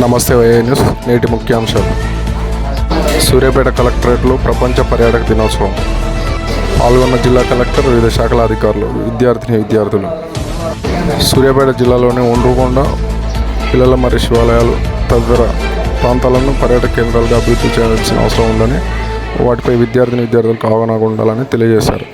నమస్తే వైఏ న్యూస్ నేటి ముఖ్యాంశాలు సూర్యాపేట కలెక్టరేట్లో ప్రపంచ పర్యాటక దినోత్సవం. పాల్గొన్న జిల్లా కలెక్టర్ వివిధ శాఖల అధికారులు విద్యార్థిని విద్యార్థులు. సూర్యాపేట జిల్లాలోని ఒండ్రుకొండ పిల్లల మరి శివాలయాలు తదితర ప్రాంతాలను పర్యాటక కేంద్రాలుగా అభివృద్ధి చేయాల్సిన అవసరం ఉందని వాటిపై విద్యార్థిని విద్యార్థులకు అవగాహన ఉండాలని తెలియజేశారు.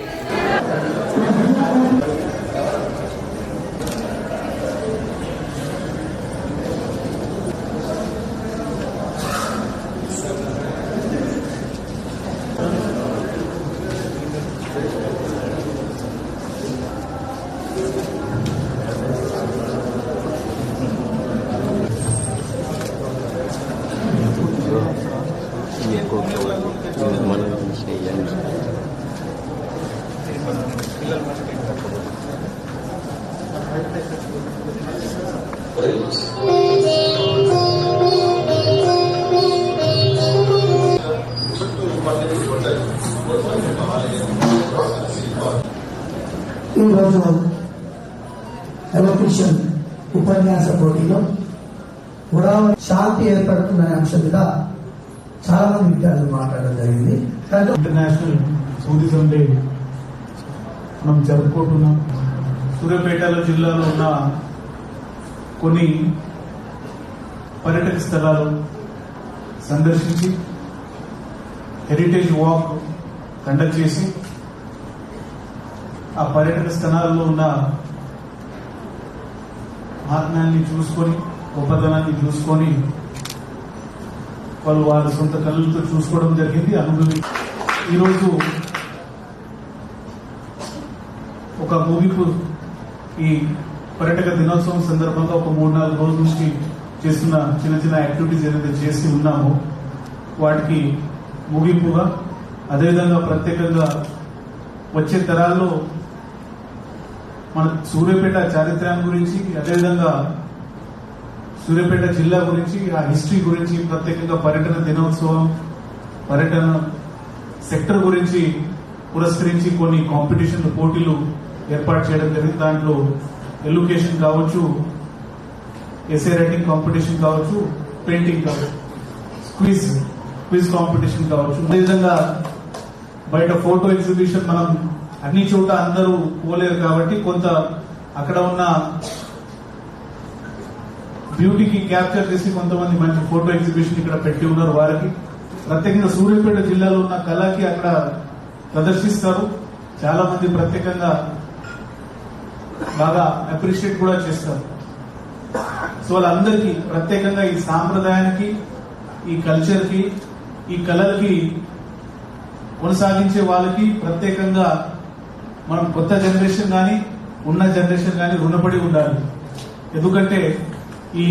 ఈరోజు ఎలక్ట్రిషియన్ ఉపన్యాస పోటీలో కూడా శాంతి ఏర్పడుతుందనే అంశం మీద చాలా మంది విద్యార్థులు మాట్లాడడం జరిగింది. ఇంటర్నేషనల్ టూరిజం డే మనం జరుపుకుంటున్నాం. సూర్యాపేట జిల్లాలో ఉన్న కొన్ని పర్యాటక స్థలాలు సందర్శించి హెరిటేజ్ వాక్ కండక్ట్ చేసి ఆ పర్యాటక స్థలాల్లో ఉన్న మహాత్మ్యాన్ని చూసుకొని గొప్పతనాన్ని చూసుకొని వాళ్ళు వారి సొంత కళ్ళతో చూసుకోవడం జరిగింది అనుభవి. ఈరోజు ఒక ముగింపు ఈ పర్యాటక దినోత్సవం సందర్భంగా ఒక మూడు నాలుగు రోజుల నుంచి చేస్తున్న చిన్న చిన్న యాక్టివిటీస్ ఏదైతే చేసి ఉన్నామో వాటికి ముగింపుగా అదేవిధంగా ప్రత్యేకంగా వచ్చే తరాల్లో మన సూర్యాపేట చారిత్రం గురించి అదేవిధంగా సూర్యాపేట జిల్లా గురించి ఆ హిస్టరీ గురించి ప్రత్యేకంగా పర్యటన దినోత్సవం పర్యటన సెక్టర్ గురించి పురస్కరించి కొన్ని కాంపిటీషన్లు పోటీలు ఏర్పాటు చేయడం జరిగింది. దాంట్లో ఎడ్యుకేషన్ కావచ్చు ఎస్ఏ రైటింగ్ కాంపిటీషన్ కావచ్చు పెయింటింగ్ కావచ్చు క్విజ్ క్విజ్ కాంపిటీషన్ కావచ్చు. అదేవిధంగా బయట ఫోటో ఎగ్జిబిషన్ మనం అన్ని చోట అందరూ పోలేరు కాబట్టి కొంత అక్కడ ఉన్న బ్యూటీకి క్యాప్చర్ చేసి కొంతమంది మంచి ఫోటో ఎగ్జిబిషన్ ఇక్కడ పెట్టి ఉన్నారు వారికి. ప్రత్యేకంగా సూర్యాపేట జిల్లాలో ఉన్న కళకి అక్కడ ప్రదర్శిస్తారు. చాలా మంది ప్రత్యేకంగా బాగా అప్రిషియేట్ కూడా చేస్తారు. సో వాళ్ళందరికీ ప్రత్యేకంగా ఈ సాంప్రదాయానికి ఈ కల్చర్కి ఈ కళలకి కొనసాగించే వాళ్ళకి ప్రత్యేకంగా మనం కొత్త జనరేషన్ కానీ ఉన్న జనరేషన్ కానీ రుణపడి ఉండాలి. ఎందుకంటే ఈ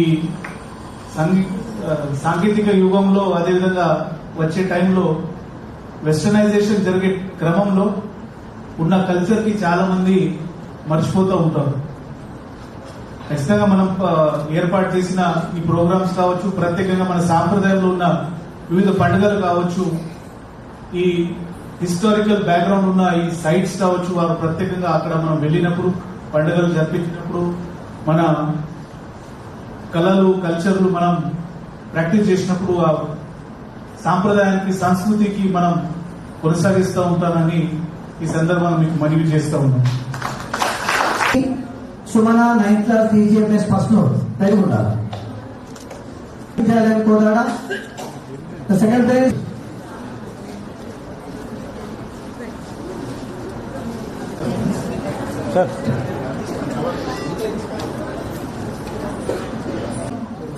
సాంకేతిక యుగంలో అదేవిధంగా వచ్చే టైంలో వెస్టర్నైజేషన్ జరిగే క్రమంలో ఉన్న కల్చర్కి చాలా మంది మర్చిపోతూ ఉంటారు. ఖచ్చితంగా మనం ఏర్పాటు చేసిన ఈ ప్రోగ్రామ్స్ కావచ్చు ప్రత్యేకంగా మన సాంప్రదాయంలో ఉన్న వివిధ పండుగలు కావచ్చు ఈ హిస్టారికల్ బ్యాక్గ్రౌండ్ ఉన్న ఈ సైట్స్ కావచ్చు వారు ప్రత్యేకంగా అక్కడ మనం వెళ్ళినప్పుడు పండుగలు జరిపించినప్పుడు మన కళలు కల్చర్లు మనం ప్రాక్టీస్ చేసినప్పుడు ఆ సాంప్రదాయానికి సంస్కృతికి మనం కొనసాగిస్తూ ఉంటానని ఈ సందర్భంగా మీకు మనవి చేస్తూ ఉన్నాం. Sumana ninth class TGMS first note రైట్ ఉండాలి. విద్యాలయం కోదాడ. సెకండ్ सर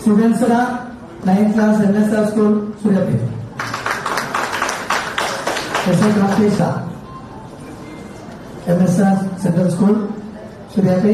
स्टूडेंट्स का ninth class M S school Suryapet S Rakesh Shah M S central school Suryapet